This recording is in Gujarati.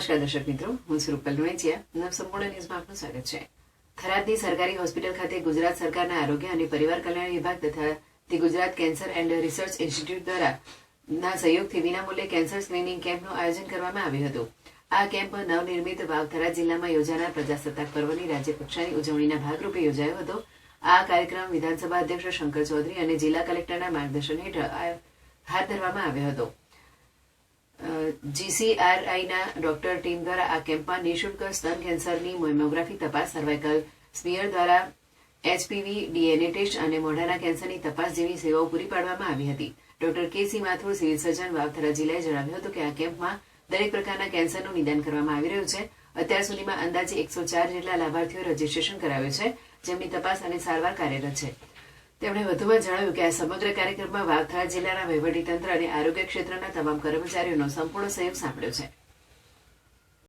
નમસ્કાર દર્શક મિત્રો, હું છું રૂપલ વેચિયા સંપૂર્ણ ન્યૂઝમાં આપનું સ્વાગત છે. થરાદની સરકારી હોસ્પિટલ ખાતે ગુજરાત સરકારના આરોગ્ય અને પરિવાર કલ્યાણ વિભાગ તથા Gujarat cancer and research institute દ્વારા ના સહયોગથી વિનામૂલ્યે કેન્સર સ્ક્રીનિંગ કેમ્પનું આયોજન કરવામાં આવ્યું હતું. આ કેમ્પ નવનિર્મિત વાવથરા જિલ્લામાં યોજાનાર પ્રજાસત્તાક પર્વની રાજ્યકક્ષાની ઉજવણીના ભાગરૂપે યોજાયો હતો. આ કાર્યક્રમ વિધાનસભા અધ્યક્ષ શંકર ચૌધરી અને જિલ્લા કલેક્ટરના માર્ગદર્શન હેઠળ હાથ ધરવામાં આવ્યો હતો. જીસીઆરઆઈના ડોક્ટર ટીમ દ્વારા આ કેમ્પમાં નિઃશુલ્ક સ્તન કેન્સરની મેમોગ્રાફી તપાસ સર્વાઇકલ સ્મિયર દ્વારા એચપીવી ડીએનએ ટેસ્ટ અને મોઢાના કેન્સરની તપાસ જેવી સેવાઓ પૂરી પાડવામાં આવી હતી. Doctor K C Mathur civil surgeon વાવથરા જિલ્લાએ જણાવ્યું હતું કે આ કેમ્પમાં દરેક પ્રકારના કેન્સરનું નિદાન કરવામાં આવી રહ્યું છે. અત્યાર સુધીમાં અંદાજે એકસો ચાર જેટલા લાભાર્થીઓ રજીસ્ટ્રેશન કરાવ્યું છે. જેમની તપાસ અને સારવાર કાર્યરત છે. તેમણે વધુમાં જણાવ્યું કે આ સમગ્ર કાર્યક્રમમાં વાવથરા જિલ્લાના વહીવટીતંત્ર અને આરોગ્ય ક્ષેત્રના તમામ કર્મચારીઓનો સંપૂર્ણ સહયોગ સાંપડ્યો છે.